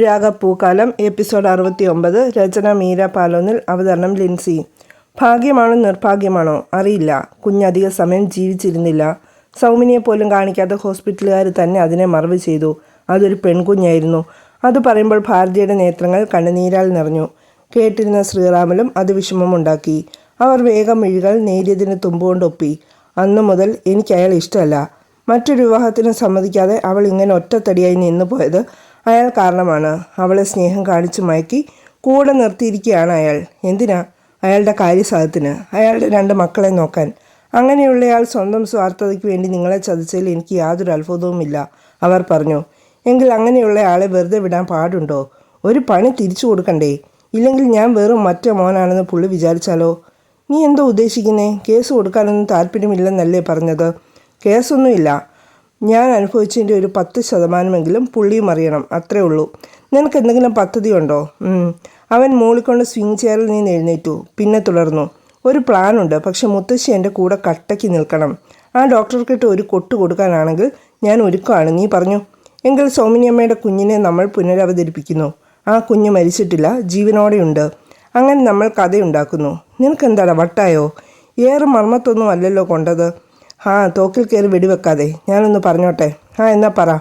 രാഗപ്പൂക്കാലം episode അറുപത്തി ഒമ്പത് രചന മീര പാലോനിൽ അവതരണം ലിൻസി. ഭാഗ്യമാണോ നിർഭാഗ്യമാണോ? അറിയില്ല. കുഞ്ഞധിക സമയം ജീവിച്ചിരുന്നില്ല. സൗമിനിയെ പോലും കാണിക്കാത്ത ഹോസ്പിറ്റലുകാർ തന്നെ അതിനെ മറവ് ചെയ്തു. അതൊരു പെൺകുഞ്ഞായിരുന്നു. അത് പറയുമ്പോൾ ഭാരതിയുടെ നേത്രങ്ങൾ കണ്ണുനീരാൽ നിറഞ്ഞു. കേട്ടിരുന്ന ശ്രീറാമലും അത് വിഷമമുണ്ടാക്കി. അവർ വേഗം മിഴികൾ നേരിയതിന് തുമ്പുകൊണ്ടൊപ്പി. അന്നു മുതൽ എനിക്ക് അയാൾ ഇഷ്ടമല്ല. മറ്റൊരു വിവാഹത്തിന് സമ്മതിക്കാതെ അവൾ ഇങ്ങനെ ഒറ്റത്തടിയായി നിന്നു പോയത് അയാൾ കാരണമാണ്. അവളെ സ്നേഹം കാണിച്ചു മയക്കി കൂടെ നിർത്തിയിരിക്കുകയാണ് അയാൾ. എന്തിനാ? അയാളുടെ കാര്യസാധത്തിന് അയാളുടെ രണ്ട് മക്കളെ നോക്കാൻ. അങ്ങനെയുള്ളയാൾ സ്വന്തം സ്വാർത്ഥതയ്ക്ക് വേണ്ടി നിങ്ങളെ ചതിച്ചതിൽ എനിക്ക് യാതൊരു അത്ഭുതവുമില്ല അവർ പറഞ്ഞു. എങ്കിൽ അങ്ങനെയുള്ള ആളെ വെറുതെ വിടാൻ പാടുണ്ടോ? ഒരു പണി തിരിച്ചു കൊടുക്കണ്ടേ? ഇല്ലെങ്കിൽ ഞാൻ വെറും മറ്റേ മോനാണെന്ന് പുള്ളി വിചാരിച്ചാലോ? നീ എന്തോ ഉദ്ദേശിക്കുന്നേ? കേസ് കൊടുക്കാനൊന്നും താല്പര്യമില്ലെന്നല്ലേ പറഞ്ഞത്? കേസൊന്നുമില്ല. ഞാൻ അനുഭവിച്ചതിന്റെ ഒരു പത്ത് ശതമാനമെങ്കിലും പുള്ളിയും അറിയണം അത്രേ ഉള്ളൂ. നിനക്ക് എന്തെങ്കിലും പദ്ധതി ഉണ്ടോ? അവൻ മൂളിക്കൊണ്ട് സ്വിംഗ് ചെയറിൽ നിന്ന് എഴുന്നേറ്റു. പിന്നെ തുടർന്നു. ഒരു പ്ലാനുണ്ട് പക്ഷെ മുത്തശ്ശി എന്റെ കൂടെ കട്ടയ്ക്ക് നിൽക്കണം. ആ ഡോക്ടർക്കിട്ട് ഒരു കൊട്ട് കൊടുക്കാനാണെങ്കിൽ ഞാൻ ഒരുക്കമാണ് നീ പറഞ്ഞു. എങ്കിൽ സൗമിനിയമ്മയുടെ കുഞ്ഞിനെ നമ്മൾ പുനരവതരിപ്പിക്കുന്നു. ആ കുഞ്ഞ് മരിച്ചിട്ടില്ല ജീവനോടെയുണ്ട് അങ്ങനെ നമ്മൾ കഥയുണ്ടാക്കുന്നു. നിനക്കെന്താടാ വട്ടായോ? ഏറെ മർമ്മത്തൊന്നും അല്ലല്ലോ കൊണ്ടത്. ആ തോക്കിൽ കയറി വെടിവെക്കാതെ. ഞാനൊന്ന് പറഞ്ഞോട്ടെ. ആ എന്നാ പറ.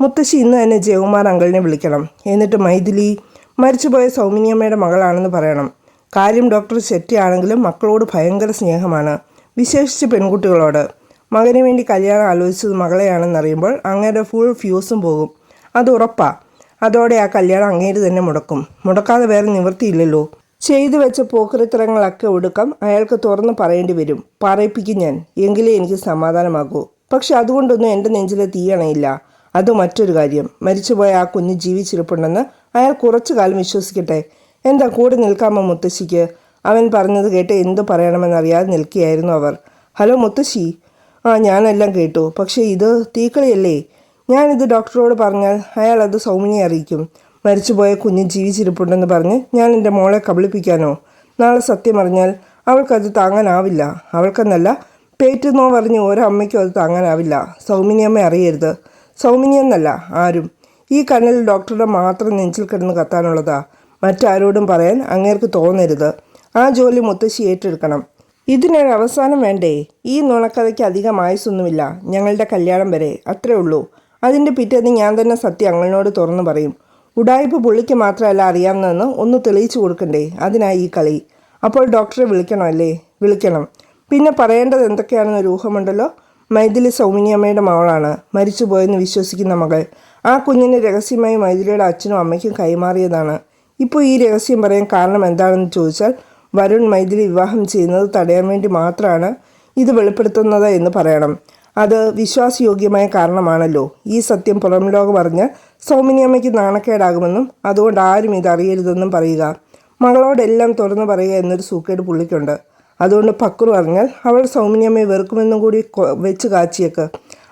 മുത്തശ്ശി ഇന്ന് തന്നെ ജയകുമാർ അങ്കിളിനെ വിളിക്കണം. എന്നിട്ട് മൈഥിലി മരിച്ചുപോയ സൗമിനിയമ്മയുടെ മകളാണെന്ന് പറയണം. കാര്യം ഡോക്ടർ ശെട്ടിയാണെങ്കിലും മക്കളോട് ഭയങ്കര സ്നേഹമാണ്. വിശേഷിച്ച് പെൺകുട്ടികളോട്. മകന് വേണ്ടി കല്യാണം ആലോചിച്ചത് മകളെയാണെന്നറിയുമ്പോൾ അങ്ങയുടെ ഫുൾ ഫ്യൂസും പോകും. അത് ഉറപ്പാ. അതോടെ ആ കല്യാണം അങ്ങേര് തന്നെ മുടക്കും. മുടക്കാതെ വേറെ നിവൃത്തിയില്ലല്ലോ. ചെയ്തു വെച്ച പോക്കറിത്തരങ്ങളൊക്കെ ഒടുക്കം അയാൾക്ക് തുറന്ന് പറയേണ്ടി വരും. പറയിപ്പിക്കും ഞാൻ. എങ്കിലേ എനിക്ക് സമാധാനമാകൂ. പക്ഷെ അതുകൊണ്ടൊന്നും എന്റെ നെഞ്ചിലെ തീയണയില്ല. അത് മറ്റൊരു കാര്യം. മരിച്ചുപോയ ആ കുഞ്ഞ് ജീവിച്ചിരിപ്പുണ്ടെന്ന് അയാൾ കുറച്ചു കാലം വിശ്വസിക്കട്ടെ. എന്താ കൂടെ നിൽക്കാമോ മുത്തശ്ശിക്ക്? അവൻ പറഞ്ഞത് കേട്ട് എന്തു പറയണമെന്നറിയാതെ നിൽക്കുകയായിരുന്നു അവർ. ഹലോ മുത്തശ്ശി. ആ ഞാനെല്ലാം കേട്ടു. പക്ഷേ ഇത് തീക്കളിയല്ലേ? ഞാനിത് ഡോക്ടറോട് പറഞ്ഞാൽ അയാൾ അത് സൗമിനിയെ അറിയിക്കും. മരിച്ചുപോയ കുഞ്ഞ് ജീവിച്ചിരിപ്പുണ്ടെന്ന് പറഞ്ഞ് ഞാൻ എന്റെ മോളെ കബളിപ്പിക്കാനോ? നാളെ സത്യം അറിഞ്ഞാൽ അവൾക്കത് താങ്ങാനാവില്ല. അവൾക്കെന്നല്ല പേറ്റുന്നോ പറഞ്ഞ് ഓരോ അമ്മയ്ക്കും അത് താങ്ങാനാവില്ല. സൗമിനിയമ്മ അറിയരുത്. സൗമിനിയെന്നല്ല ആരും. ഈ കണ്ണിൽ ഡോക്ടറുടെ മാത്രം നെഞ്ചിൽ കിടന്ന് കത്താനുള്ളതാ. മറ്റാരോടും പറയാൻ അങ്ങേർക്ക് തോന്നരുത്. ആ ജോലി മുത്തശ്ശി ഏറ്റെടുക്കണം. ഇതിനൊരു അവസാനം വേണ്ടേ? ഈ നുണക്കഥയ്ക്ക് അധികം ആയുസൊന്നുമില്ല ഞങ്ങളുടെ കല്യാണം വരെ. അത്രേ ഉള്ളൂ. അതിന്റെ പിറ്റേന്ന് ഞാൻ തന്നെ സത്യം അങ്ങളിനോട് തുറന്നു പറയും. ഉടായ്പ പുള്ളിക്ക് മാത്രമല്ല അറിയാവുന്നതെന്ന് ഒന്ന് തെളിയിച്ചു കൊടുക്കണ്ടേ? അതിനായി ഈ കളി. അപ്പോൾ ഡോക്ടറെ വിളിക്കണമല്ലേ? വിളിക്കണം. പിന്നെ പറയേണ്ടത് എന്തൊക്കെയാണെന്ന് ഊഹമുണ്ടല്ലോ മൈഥിലി സൗമിനിയമ്മയുടെ മകളാണ്. മരിച്ചുപോയെന്ന് വിശ്വസിക്കുന്ന മകൾ. ആ കുഞ്ഞിനെ രഹസ്യമായി മൈഥിലിയുടെ അച്ഛനും അമ്മയ്ക്കും കൈമാറിയതാണ്. ഇപ്പോൾ ഈ രഹസ്യം പറയാൻ കാരണം എന്താണെന്ന് ചോദിച്ചാൽ വരുൺ മൈഥിലി വിവാഹം ചെയ്യുന്നത് തടയാൻ വേണ്ടി മാത്രമാണ് ഇത് വെളിപ്പെടുത്തുന്നത് എന്ന് പറയണം. അത് വിശ്വാസയോഗ്യമായ കാരണമാണല്ലോ. ഈ സത്യം പുറം ലോകം അറിഞ്ഞ് സൗമിനിയമ്മയ്ക്ക് നാണക്കേടാകുമെന്നും അതുകൊണ്ട് ആരും ഇത് അറിയരുതെന്നും പറയുക. മകളോടെല്ലാം തുറന്നു പറയുക എന്നൊരു സൂക്കേട് പുള്ളിക്കുണ്ട്. അതുകൊണ്ട് പക്രു പറഞ്ഞാൽ അവൾ സൗമിനിയമ്മയെ വെറുക്കുമെന്നും കൂടി വെച്ച് കാച്ചിയേക്ക്.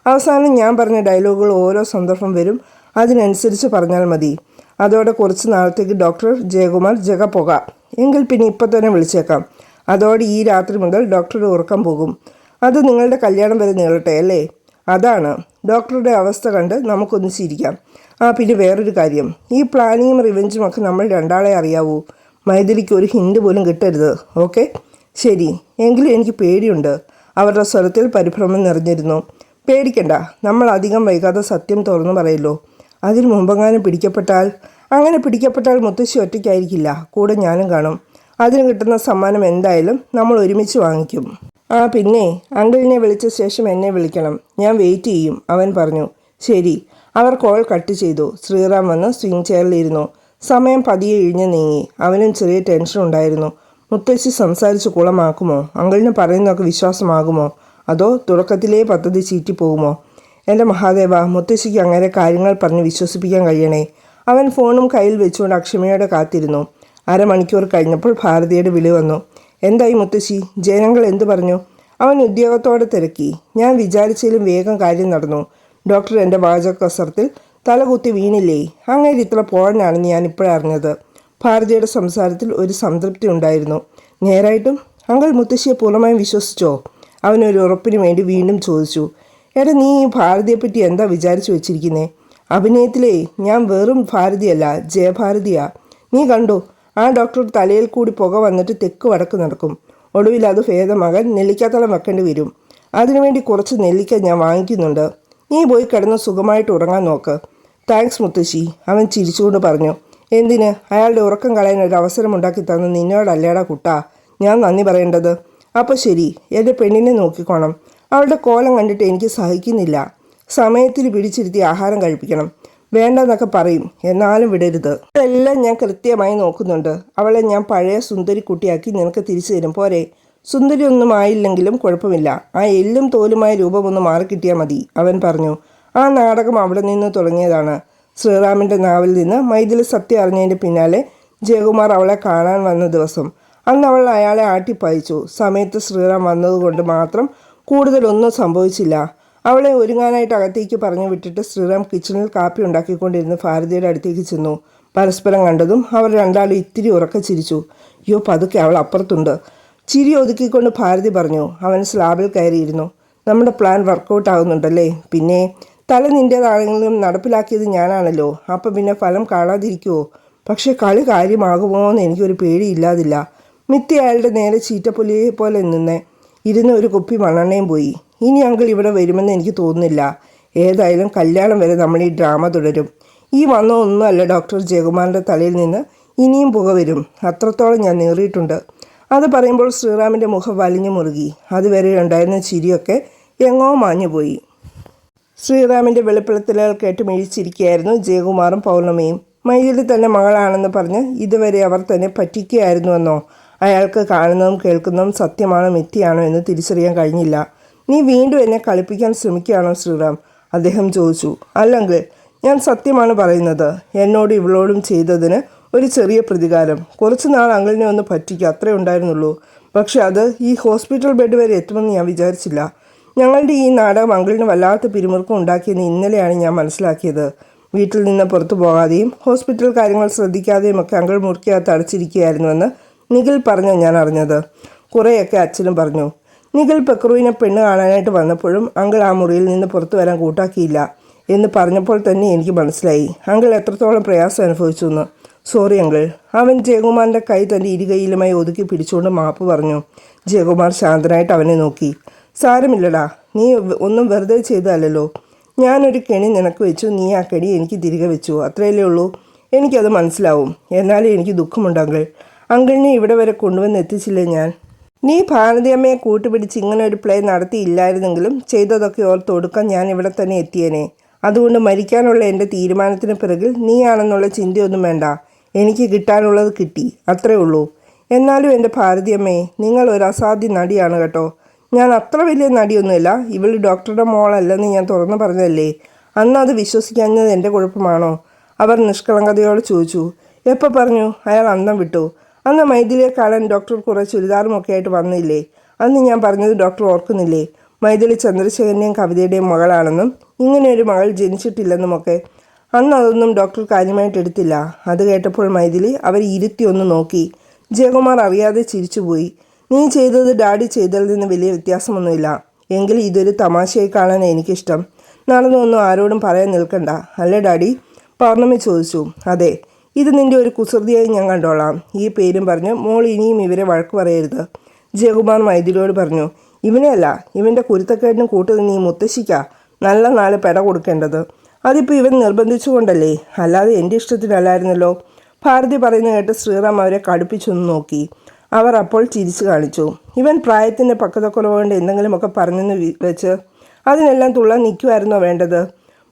അവസാനം ഞാൻ പറഞ്ഞ ഡയലോഗുകൾ ഓരോ സന്ദർഭം വരും. അതിനനുസരിച്ച് പറഞ്ഞാൽ മതി. അതോടെ കുറച്ച് നാളത്തേക്ക് ഡോക്ടർ ജയകുമാർ ജഗ പോക. എങ്കിൽ പിന്നെ ഇപ്പം തന്നെ വിളിച്ചേക്കാം. അതോടെ ഈ രാത്രി മുതൽ ഡോക്ടറുടെ ഉറക്കം പോകും. അത് നിങ്ങളുടെ കല്യാണം വരെ നീളട്ടെ അല്ലേ? അതാണ്. ഡോക്ടറുടെ അവസ്ഥ കണ്ട് നമുക്കൊന്ന് ചിരിക്കാം. ആ പിന്നെ വേറൊരു കാര്യം. ഈ പ്ലാനിങ്ങും റിവെഞ്ചും ഒക്കെ നമ്മൾ രണ്ടാളെ അറിയാവൂ. മൈഥിലിക്ക് ഒരു ഹിൻഡ് പോലും കിട്ടരുത്. ഓക്കെ? ശരി. എങ്കിലും എനിക്ക് പേടിയുണ്ട്. അവരുടെ സ്വരത്തിൽ പരിഭ്രമം നിറഞ്ഞിരുന്നു. പേടിക്കണ്ട. നമ്മൾ അധികം വൈകാതെ സത്യം തുറന്നു പറയല്ലോ. അതിനു മുമ്പെങ്ങാനും പിടിക്കപ്പെട്ടാൽ? അങ്ങനെ പിടിക്കപ്പെട്ടാൽ മുത്തശ്ശി ഒറ്റയ്ക്കായിരിക്കില്ല. കൂടെ ഞാനും കാണും. അതിന് കിട്ടുന്ന സമ്മാനം എന്തായാലും നമ്മൾ ഒരുമിച്ച് വാങ്ങിക്കും. ആ പിന്നെ അങ്കിളിനെ വിളിച്ച ശേഷം എന്നെ വിളിക്കണം. ഞാൻ വെയിറ്റ് ചെയ്യും. അവൻ പറഞ്ഞു ശരി. അവർ കോൾ കട്ട് ചെയ്തു. ശ്രീറാം വന്ന് സ്വിംഗ് ചെയറിലിരുന്നു സമയം പതിയെ ഇഴിഞ്ഞു നീങ്ങി. അവനും ചെറിയ ടെൻഷൻ ഉണ്ടായിരുന്നു. മുത്തശ്ശി സംസാരിച്ച് കുളമാക്കുമോ? അങ്കിളിന് പറയുന്നതൊക്കെ വിശ്വാസമാകുമോ? അതോ തുടക്കത്തിലേ പദ്ധതി ചീറ്റിപ്പോകുമോ എന്റെ മഹാദേവ മുത്തശ്ശിക്ക് അങ്ങനെ കാര്യങ്ങൾ പറഞ്ഞ് വിശ്വസിപ്പിക്കാൻ കഴിയണേ. അവൻ ഫോണും കയ്യിൽ വെച്ചുകൊണ്ട് അക്ഷമയോടെ കാത്തിരുന്നു. അരമണിക്കൂർ കഴിഞ്ഞപ്പോൾ ഭാരതിയുടെ വിളി വന്നു. എന്തായി മുത്തശ്ശി? ജനങ്ങൾ എന്തു പറഞ്ഞു? അവൻ ഉദ്യോഗത്തോടെ തിരക്കി. ഞാൻ വിചാരിച്ചതിലും വേഗം കാര്യം നടന്നു. ഡോക്ടർ എന്റെ വാചകസരത്തിൽ തലകുത്തി വീണില്ലേ? അങ്ങനെ ഇത്ര പോഴനാണെന്ന് ഞാൻ ഇപ്പോഴറിഞ്ഞത് ഭാരതിയുടെ സംസാരത്തിൽ ഒരു സംതൃപ്തി ഉണ്ടായിരുന്നു. നേരായിട്ടും അങ്കൾ മുത്തശ്ശിയെ പൂർണമായും വിശ്വസിച്ചോ? അവനൊരു ഉറപ്പിനു വേണ്ടി വീണ്ടും ചോദിച്ചു. എടാ നീ ഈ ഭാരതിയെപ്പറ്റി എന്താ വിചാരിച്ചു വെച്ചിരിക്കുന്നേ? അഭിനയത്തിലേ ഞാൻ വെറും ഭാരതിയല്ല ജയഭാരതിയാ. നീ കണ്ടു ആ ഡോക്ടർ തലയിൽ കൂടി പുക വന്നിട്ട് തെക്ക് വടക്ക് നടക്കും. ഒടുവിൽ അത് ഭേദമാകാൻ നെല്ലിക്കാത്തളം വെക്കേണ്ടി വരും. അതിനുവേണ്ടി കുറച്ച് നെല്ലിക്ക ഞാൻ വാങ്ങിക്കുന്നുണ്ട്. നീ പോയി കിടന്ന് സുഖമായിട്ട് ഉറങ്ങാൻ നോക്ക്. താങ്ക്സ് മുത്തശ്ശി. അവൻ ചിരിച്ചുകൊണ്ട് പറഞ്ഞു. എന്തിന്? അയാളുടെ ഉറക്കം കളയാൻ ഒരു അവസരം ഉണ്ടാക്കി തന്ന നിന്നോടല്ലേടാ കുട്ടാ. ഞാൻ നന്ദി പറയേണ്ടത്. അപ്പോൾ ശരി. എന്റെ പെണ്ണിനെ നോക്കിക്കോണം. അവളുടെ കോലം കണ്ടിട്ട് എനിക്ക് സഹിക്കുന്നില്ല. സമയത്തിന് പിടിച്ചിരുത്തി ആഹാരം കഴിപ്പിക്കണം. വേണ്ടെന്നൊക്കെ പറയും. എന്നാലും വിടരുത്. ഇതെല്ലാം ഞാൻ കൃത്യമായി നോക്കുന്നുണ്ട്. അവളെ ഞാൻ പഴയ സുന്ദരി കുട്ടിയാക്കി നിനക്ക് തിരിച്ചു തരും. പോരെ. സുന്ദരി ഒന്നും ആയില്ലെങ്കിലും കുഴപ്പമില്ല. ആ എല്ലും തോലുമായ രൂപമൊന്ന് മാറിക്കിട്ടിയാൽ മതി അവൻ പറഞ്ഞു. ആ നാടകം അവിടെ നിന്ന് തുടങ്ങിയതാണ്. ശ്രീറാമിന്റെ നാവിൽ നിന്ന് മൈഥിലി സത്യം അറിഞ്ഞതിന്റെ പിന്നാലെ ജയകുമാർ അവളെ കാണാൻ വന്ന ദിവസം. അന്ന് അവൾ അയാളെ ആട്ടിപ്പായിച്ചു. സമയത്ത് ശ്രീറാം വന്നതുകൊണ്ട് മാത്രം കൂടുതലൊന്നും സംഭവിച്ചില്ല. അവളെ ഒരുങ്ങാനായിട്ട് അകത്തേക്ക് പറഞ്ഞു വിട്ടിട്ട് ശ്രീറാം കിച്ചണിൽ കാപ്പി ഉണ്ടാക്കിക്കൊണ്ടിരുന്ന് ഭാരതിയുടെ അടുത്തേക്ക് ചെന്നു. പരസ്പരം കണ്ടതും അവർ രണ്ടാളും ഇത്തിരി ഉറക്കെ ചിരിച്ചു. അയ്യോ പതുക്കെ അവൾ അപ്പുറത്തുണ്ട്. ചിരി ഒതുക്കിക്കൊണ്ട് ഭാരതി പറഞ്ഞു. അവൻ സ്ലാബിൽ കയറിയിരുന്നു. നമ്മുടെ പ്ലാൻ വർക്കൗട്ട് ആകുന്നുണ്ടല്ലേ പിന്നെ തല നിന്റേതാണെങ്കിലും നടപ്പിലാക്കിയത് ഞാനാണല്ലോ. അപ്പം പിന്നെ ഫലം കാണാതിരിക്കുമോ പക്ഷേ കളി കാര്യമാകുമോ എന്ന് എനിക്കൊരു പേടിയില്ലാതില്ല. മിത്തി അയാളുടെ നേരെ ചീറ്റപ്പുലിയെ പോലെ നിന്ന് ഇരുന്ന് ഒരു കുപ്പി മണ്ണെണ്ണയും പോയി. ഇനി അങ്കിൾ ഇവിടെ വരുമെന്ന് എനിക്ക് തോന്നുന്നില്ല. ഏതായാലും കല്യാണം വരെ നമ്മൾ ഈ ഡ്രാമ തുടരും. ഈ വന്ന ഒന്നുമല്ല ഡോക്ടർ ജയകുമാറിന്റെ തലയിൽ നിന്ന് ഇനിയും പുക വരും. അത്രത്തോളം ഞാൻ നേറിയിട്ടുണ്ട്. അത് പറയുമ്പോൾ ശ്രീറാമിന്റെ മുഖം വലിഞ്ഞു മുറുകി. അതുവരെ ഉണ്ടായിരുന്ന ചിരിയൊക്കെ എങ്ങോ മാഞ്ഞുപോയി ശ്രീറാമിന്റെ വെളിപ്പെടുത്തലുകൾ കേട്ട് മിഴിച്ചിരിക്കുകയായിരുന്നു ജയകുമാറും പൗർണമിയും. മൈലിൽ തന്നെ മകളാണെന്ന് പറഞ്ഞ് ഇതുവരെ അവർ തന്നെ പറ്റിക്കുകയായിരുന്നുവെന്നോ? അയാൾക്ക് കാണുന്നതും കേൾക്കുന്നതും സത്യമാണോ മിഥ്യയാണോ എന്ന് തിരിച്ചറിയാൻ കഴിഞ്ഞില്ല. നീ വീണ്ടും എന്നെ കളിപ്പിക്കാൻ ശ്രമിക്കുകയാണോ ശ്രീറാം? അദ്ദേഹം ചോദിച്ചു. അല്ലെങ്കിൽ ഞാൻ സത്യമാണ് പറയുന്നത്. എന്നോട് ഇവളോടും ചെയ്തതിന് ഒരു ചെറിയ പ്രതികാരം. കുറച്ച് നാൾ അങ്കിളിനെ ഒന്ന് പറ്റിക്കുക അത്രേ ഉണ്ടായിരുന്നുള്ളൂ. പക്ഷെ അത് ഈ ഹോസ്പിറ്റൽ ബെഡ് വരെ എത്തുമെന്ന് ഞാൻ വിചാരിച്ചില്ല. ഞങ്ങളുടെ ഈ നാടകം അങ്കിളിന് വല്ലാത്ത പിരിമുറുക്കം ഉണ്ടാക്കിയെന്ന് ഇന്നലെയാണ് ഞാൻ മനസ്സിലാക്കിയത്. വീട്ടിൽ നിന്ന് പുറത്തു പോകാതെയും ഹോസ്പിറ്റൽ കാര്യങ്ങൾ ശ്രദ്ധിക്കാതെയും ഒക്കെ അങ്കിൾ മുറിക്കകത്ത് അടച്ചിരിക്കുകയായിരുന്നുവെന്ന് നിഖിൽ പറഞ്ഞു ഞാൻ അറിഞ്ഞത് കുറേയൊക്കെ അച്ഛനും പറഞ്ഞു. നിഖിൽ പെക്രുവിനെ പെണ്ണ് കാണാനായിട്ട് വന്നപ്പോഴും അങ്കിൾ ആ മുറിയിൽ നിന്ന് പുറത്തു വരാൻ കൂട്ടാക്കിയില്ല എന്ന് പറഞ്ഞപ്പോൾ തന്നെ എനിക്ക് മനസ്സിലായി. അങ്കിൾ എത്രത്തോളം പ്രയാസം അനുഭവിച്ചു എന്ന്. Sorry uncle. അവൻ ജയകുമാറിന്റെ കൈ തന്റെ ഇരുകൈയിലുമായി ഒതുക്കി പിടിച്ചുകൊണ്ട് മാപ്പ് പറഞ്ഞു. ജയകുമാർ ശാന്തനായിട്ട് അവനെ നോക്കി. സാരമില്ലടാ. നീ ഒന്നും വെറുതെ ചെയ്തതല്ലോ ഞാനൊരു കെണി നിനക്ക് വെച്ചു. നീ ആ കെണി എനിക്ക് തിരികെ വെച്ചു. അത്രയല്ലേ ഉള്ളൂ. എനിക്കത് മനസ്സിലാവും. എന്നാലും എനിക്ക് ദുഃഖമുണ്ട് അങ്കിൾ. അങ്കിളിനെ ഇവിടെ വരെ കൊണ്ടുവന്ന് എത്തിച്ചില്ലേ ഞാൻ? നീ ഭാരതിയമ്മയെ കൂട്ടുപിടിച്ച് ഇങ്ങനെ ഒരു പ്ലേ നടത്തിയില്ലായിരുന്നെങ്കിലും ചെയ്തതൊക്കെ ഓർത്ത് ഒടുക്കം ഞാൻ ഇവിടെ തന്നെ എത്തിയേനെ. അതുകൊണ്ട് മരിക്കാനുള്ള എന്റെ തീരുമാനത്തിന് പിറകിൽ നീയാണെന്നുള്ള ചിന്തയൊന്നും വേണ്ട. എനിക്ക് കിട്ടാനുള്ളത് കിട്ടി. അത്രേ ഉള്ളൂ. എന്നാലും എന്റെ ഭാരതിയമ്മേ നിങ്ങൾ ഒരു അസാധ്യ നടിയാണ് കേട്ടോ. ഞാൻ അത്ര വലിയ നടിയൊന്നുമില്ല. ഇവൾ ഡോക്ടറുടെ മോളല്ലെന്ന് ഞാൻ തുറന്നു പറഞ്ഞതല്ലേ? അന്ന് അത് വിശ്വസിക്കാഞ്ഞത് എന്റെ കുഴപ്പമാണോ? അവർ നിഷ്കളങ്കതയോടെ ചോദിച്ചു. എപ്പോൾ പറഞ്ഞു? അയാൾ അന്തം വിട്ടു. അന്ന് മൈഥിലിയെ കാണാൻ ഡോക്ടർ കുറേ ചുരിദാറും ഒക്കെ ആയിട്ട് വന്നില്ലേ? അന്ന് ഞാൻ പറഞ്ഞത് ഡോക്ടർ ഓർക്കുന്നില്ലേ? മൈഥിലി ചന്ദ്രശേഖരന്റെയും കവിതയുടെയും മകളാണെന്നും ഇങ്ങനെ ഒരു മകൾ ജനിച്ചിട്ടില്ലെന്നുമൊക്കെ. അന്ന് അതൊന്നും ഡോക്ടർ കാര്യമായിട്ട് എടുത്തില്ല. അത് കേട്ടപ്പോൾ മൈഥിലി അവർ ഇരുത്തി ഒന്ന് നോക്കി. ജയകുമാർ അറിയാതെ ചിരിച്ചുപോയി. നീ ചെയ്തത് ഡാഡി ചെയ്തതിൽ നിന്ന് വലിയ വ്യത്യാസമൊന്നുമില്ല. എങ്കിൽ ഇതൊരു തമാശയായി കാണാൻ എനിക്കിഷ്ടം. നടന്നൊന്നും ആരോടും പറയാൻ നിൽക്കണ്ട. അല്ലേ ഡാഡി? പൗർണമി ചോദിച്ചു. അതെ. ഇത് നിന്റെ ഒരു കുസൃതിയായി ഞാൻ കണ്ടോളാം. ഈ പേരും പറഞ്ഞു മോൾ ഇനിയും ഇവരെ വഴക്ക് പറയരുത്. ജയകുമാർ മൈഥിലിയോട് പറഞ്ഞു ഇവനെയല്ല ഇവന്റെ കുരുത്തക്കേടിനും കൂട്ടു നീ മുത്തശ്ശിക്ക. നല്ല നാളെ പെട കൊടുക്കേണ്ടത്. അതിപ്പോൾ ഇവൻ നിർബന്ധിച്ചുകൊണ്ടല്ലേ? അല്ലാതെ എന്റെ ഇഷ്ടത്തിനല്ലായിരുന്നല്ലോ. ഭാരതി പറയുന്ന കേട്ട് ശ്രീറാം അവരെ കടുപ്പിച്ചൊന്ന് നോക്കി. അവർ അപ്പോൾ ചിരിച്ചു കാണിച്ചു. ഇവൻ പ്രായത്തിന്റെ പക്വതക്കുറവ് കൊണ്ട് എന്തെങ്കിലുമൊക്കെ പറഞ്ഞെന്ന് വെച്ച് അതിനെല്ലാം തുള്ളാൻ നിൽക്കുമായിരുന്നോ വേണ്ടത്?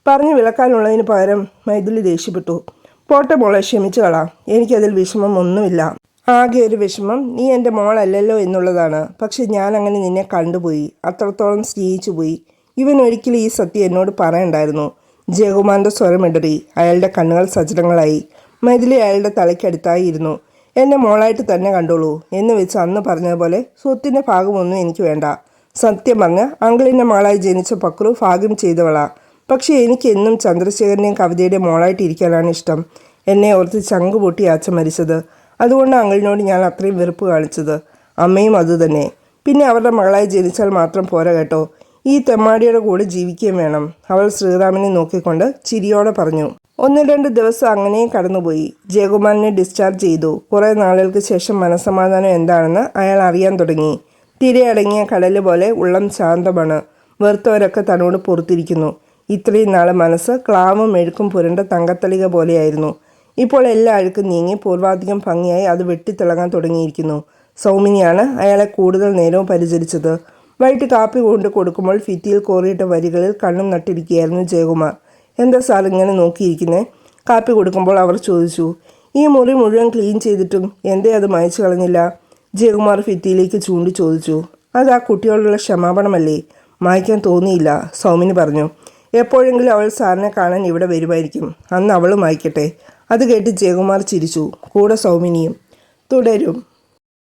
പറഞ്ഞു വിളക്കാനുള്ളതിന് പകരം മൈഥിലി ദേഷ്യപ്പെട്ടു. പോട്ടെ മോളെ ക്ഷമിച്ചു കളാം എനിക്കതിൽ വിഷമം ഒന്നുമില്ല ആകെ ഒരു വിഷമം നീ എന്റെ മോളല്ലല്ലോ എന്നുള്ളതാണ്. പക്ഷെ ഞാൻ അങ്ങനെ നിന്നെ കണ്ടുപോയി. അത്രത്തോളം സ്നേഹിച്ചു പോയി ഇവൻ ഒരിക്കലും ഈ സത്യം എന്നോട് പറയണ്ടായിരുന്നു. ജയകുമാറിന്റെ സ്വരമിടറി അയാളുടെ കണ്ണുകൾ സജലങ്ങളായി മൈഥിലി അയാളുടെ തലയ്ക്കടുത്തായി ഇരുന്നു എന്നെ മോളായിട്ട് തന്നെ കണ്ടോളൂ. എന്ന് വെച്ച് അന്ന് പറഞ്ഞതുപോലെ സ്വത്തിന്റെ ഭാഗമൊന്നും എനിക്ക് വേണ്ട. സത്യം പറഞ്ഞ് അങ്കിളിന്റെ മകളായി ജനിച്ച പക്രു ഭാഗ്യം ചെയ്തവളാ. പക്ഷേ എനിക്ക് എന്നും ചന്ദ്രശേഖരനെയും കവിതയുടെയും മോളായിട്ട് ഇരിക്കാനാണ് ഇഷ്ടം. എന്നെ ഓർത്ത് ചങ്ക് പൊട്ടി അച്ഛൻ മരിച്ചത്. അതുകൊണ്ട് അങ്കിളിനോട് ഞാൻ അത്രയും വെറുപ്പ് കാണിച്ചത്. അമ്മയും അതുതന്നെ പിന്നെ അവരുടെ മകളായി ജനിച്ചാൽ മാത്രം പോരാ കേട്ടോ. ഈ തെമ്മാടിയുടെ കൂടെ ജീവിക്കുകയും വേണം. അവൾ ശ്രീറാമിനെ നോക്കിക്കൊണ്ട് ചിരിയോടെ പറഞ്ഞു. ഒന്ന് രണ്ട് ദിവസം അങ്ങനെയും കടന്നുപോയി. ജയകുമാറിനെ ഡിസ്ചാർജ് ചെയ്തു. കുറേ നാളുകൾക്ക് ശേഷം മനസമാധാനം എന്താണെന്ന് അയാൾ അറിയാൻ തുടങ്ങി. തിരയടങ്ങിയ കടൽ പോലെ ഉള്ളം ശാന്തമാണ്. വെറുത്തവരൊക്കെ തന്നോട് പുറത്തിരിക്കുന്നു. ഇത്രയും നാൾ മനസ്സ് ക്ലാവും മെഴുക്കും പുരണ്ട തങ്കത്തളിക പോലെയായിരുന്നു. ഇപ്പോൾ എല്ലാ അഴുക്കും നീങ്ങി പൂർവാധികം ഭംഗിയായി അത് വെട്ടിത്തിളങ്ങാൻ തുടങ്ങിയിരിക്കുന്നു. സൗമിനിയാണ് അയാളെ കൂടുതൽ നേരവും പരിചരിച്ചത്. വൈകിട്ട് കാപ്പി കൊണ്ട് കൊടുക്കുമ്പോൾ ഫിറ്റിയിൽ കോറിയിട്ട വരികളിൽ കണ്ണും നട്ടിരിക്കുകയായിരുന്നു ജയകുമാർ. എന്താ സാർ ഇങ്ങനെ നോക്കിയിരിക്കുന്നേ? കാപ്പി കൊടുക്കുമ്പോൾ അവർ ചോദിച്ചു. ഈ മുറി മുഴുവൻ ക്ലീൻ ചെയ്തിട്ടും എന്തേ അത് മായച്ചു കളഞ്ഞില്ല? ജയകുമാർ ഫിറ്റിയിലേക്ക് ചൂണ്ടി ചോദിച്ചു. അത് ആ കുട്ടിയോടുള്ള ക്ഷമാപണമല്ലേ? മായ്ക്കാൻ തോന്നിയില്ല സൗമിനി പറഞ്ഞു. എപ്പോഴെങ്കിലും അവൾ സാറിനെ കാണാൻ ഇവിടെ വരുമായിരിക്കും. അന്ന് അവളും ആയിക്കട്ടെ. അത് കേട്ട് ജയകുമാർ ചിരിച്ചു. കൂടെ സൗമിനിയും തുടരും.